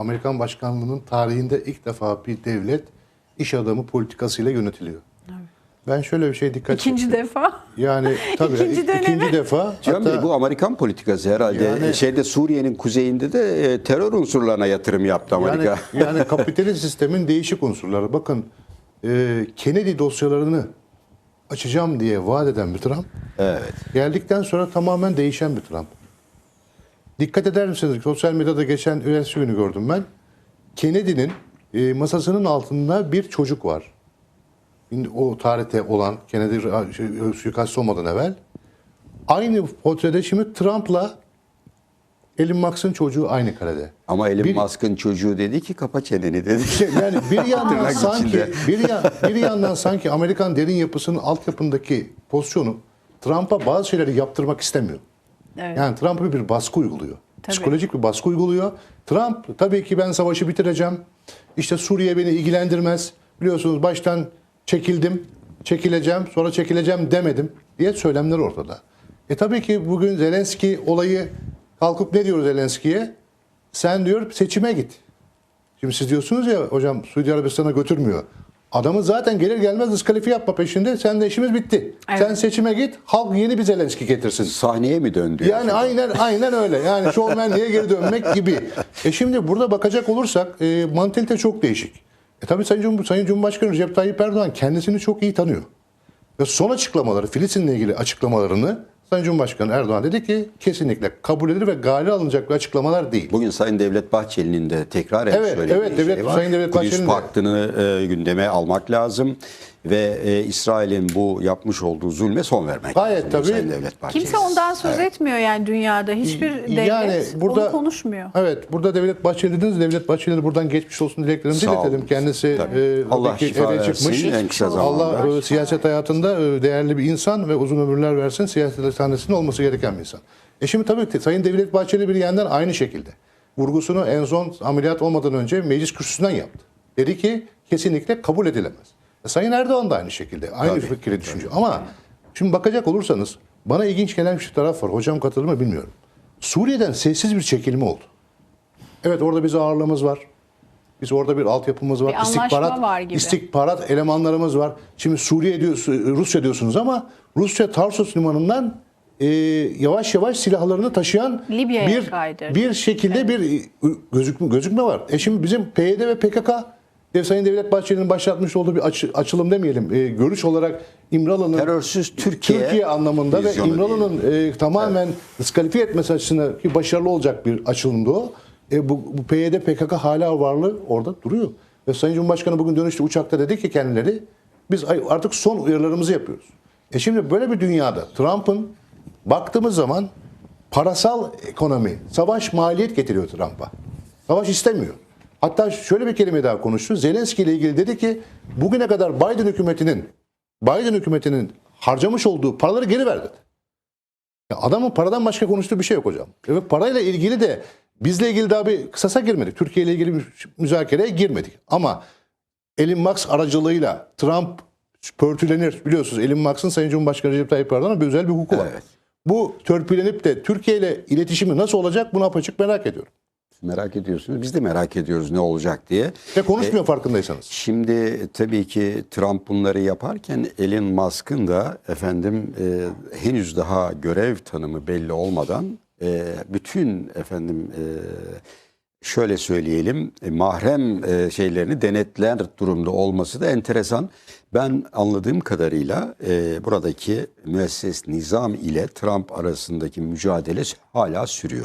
Amerikan başkanlığının tarihinde ilk defa bir devlet iş adamı politikasıyla yönetiliyor. Ben şöyle bir şey dikkat İkinci defa. Yani tabii İkinci ik- dönemi. ikinci defa hatta Bey bu Amerikan politikası herhalde. Yani- Şeyde Suriye'nin kuzeyinde de e, terör unsurlarına yatırım yaptı Amerika. yani, yani kapitalist sistemin değişik unsurları. Bakın e, Kennedy dosyalarını açacağım diye vaat eden bir Trump evet. geldikten sonra tamamen değişen bir Trump. Dikkat eder misiniz? Sosyal medyada geçen üniversite günü gördüm ben. Kennedy'nin e, masasının altında bir çocuk var. Şimdi o tarihte olan Kennedy şey, suikast olmadan evvel. Aynı portrede şimdi Trump'la Elon Musk'ın çocuğu aynı karede. Ama Elon Bir- Musk'ın çocuğu dedi ki kapa çeneni dedi. Şey, yani bir yandan sanki bir, yan, bir yandan sanki Amerikan derin yapısının altyapındaki pozisyonu Trump'a bazı şeyleri yaptırmak istemiyor. Evet. Yani Trump'a bir baskı uyguluyor. Tabii. Psikolojik bir baskı uyguluyor. Trump tabii ki ben savaşı bitireceğim. İşte Suriye beni ilgilendirmez. Biliyorsunuz baştan çekildim, çekileceğim, sonra çekileceğim demedim diye söylemler ortada. E tabii ki bugün Zelenski olayı kalkıp ne diyor Zelenski'ye? Sen diyor seçime git. Şimdi siz diyorsunuz ya hocam Suudi Arabistan'a götürmüyor. Adamı zaten gelir gelmez diskalifiye yapma peşinde. Sen de işimiz bitti. Evet. Sen seçime git. Halk yeni bir Zelenski getirsin. Sahneye mi döndü? Yani aynen aynen öyle. Yani şovmenliğe geri dönmek gibi. E şimdi burada bakacak olursak e, mantalite çok değişik. E tabii Sayın, Cum Sayın Cumhurbaşkanı Recep Tayyip Erdoğan kendisini çok iyi tanıyor. Ve son açıklamaları, Filistin'le ilgili açıklamalarını Sayın Cumhurbaşkanı Erdoğan dedi ki kesinlikle kabul edilir ve gale alınacak açıklamalar değil. Bugün Sayın Devlet Bahçeli'nin de tekrar Evet, söylediği evet, Devlet- şey var. Sayın Devlet Kudüs Bahçeli'nin Paktı'nı e, gündeme almak lazım ve e, İsrail'in bu yapmış olduğu zulme son vermek Gayet lazım. tabii. Sayın Devlet Bahçeli. Kimse ondan söz etmiyor yani dünyada. Hiçbir devlet Yani burada onu konuşmuyor. Evet, burada Devlet Bahçeli dediniz. Devlet Bahçeli'ne buradan geçmiş olsun dileklerimi Sağ diletelim. olun. Kendisi Tabii. e, Allah tabii ki şifa eve versin çıkmış. en kısa zamanda. Allah e, siyaset hayatında e, değerli bir insan ve uzun ömürler versin. Siyaset sahnesinde olması gereken bir insan. E şimdi tabii ki Sayın Devlet Bahçeli bir yandan aynı şekilde vurgusunu en son ameliyat olmadan önce meclis kürsüsünden yaptı. Dedi ki kesinlikle kabul edilemez. E, Sayın Erdoğan da aynı şekilde aynı Tabii, fikri düşünüyor. Ama şimdi bakacak olursanız bana ilginç gelen bir taraf var. Hocam katılır mı bilmiyorum. Suriye'den sessiz bir çekilme oldu. Evet orada biz ağırlığımız var. Biz orada bir altyapımız var. Bir anlaşma var gibi. istihbarat elemanlarımız var. Şimdi Suriye diyorsunuz, Rusya diyorsunuz ama Rusya Tarsus limanından e, yavaş yavaş silahlarını taşıyan Libya'ya bir kaydırdı. bir şekilde bir e, gözükme, gözükme var. E şimdi bizim PYD ve PKK Dev Sayın Devlet Bahçeli'nin başlatmış olduğu bir açı- açılım demeyelim. e, görüş olarak İmralı'nın Terörsüz Türkiye, Türkiye anlamında ve İmralı'nın e, tamamen diskalifiye etmesi açısından ki başarılı olacak bir açılımdı o. E, bu, bu PYD PKK hala varlığı orada duruyor. Ve Sayın Cumhurbaşkanı bugün dönüşte uçakta dedi ki kendileri biz artık son uyarılarımızı yapıyoruz. E şimdi böyle bir dünyada Trump'ın baktığımız zaman parasal ekonomi, savaş maliyet getiriyor Trump'a. Savaş istemiyor. Hatta şöyle bir kelime daha konuştu. Zelenski ile ilgili dedi ki bugüne kadar Biden hükümetinin Biden hükümetinin harcamış olduğu paraları geri ver dedi. Ya adamın paradan başka konuştuğu bir şey yok hocam. Ve parayla ilgili de bizle ilgili daha bir kısasa girmedik. Türkiye ile ilgili bir müzakereye girmedik. Ama Elon Musk aracılığıyla Trump pörtülenir. Biliyorsunuz Elon Musk'ın Sayın Cumhurbaşkanı Recep Tayyip Erdoğan'a bir özel bir hukuku var. Evet. Bu törpülenip de Türkiye ile iletişimi nasıl olacak bunu apaçık merak ediyorum. Merak ediyorsunuz. Biz de merak ediyoruz ne olacak diye. Ve konuşmuyor farkındaysanız. Şimdi tabii ki Trump bunları yaparken Elon Musk'ın da efendim e, henüz daha görev tanımı belli olmadan e, bütün efendim e, şöyle söyleyelim e, mahrem e, şeylerini denetler durumda olması da enteresan. Ben anladığım kadarıyla e, buradaki müesses nizam ile Trump arasındaki mücadele hala sürüyor.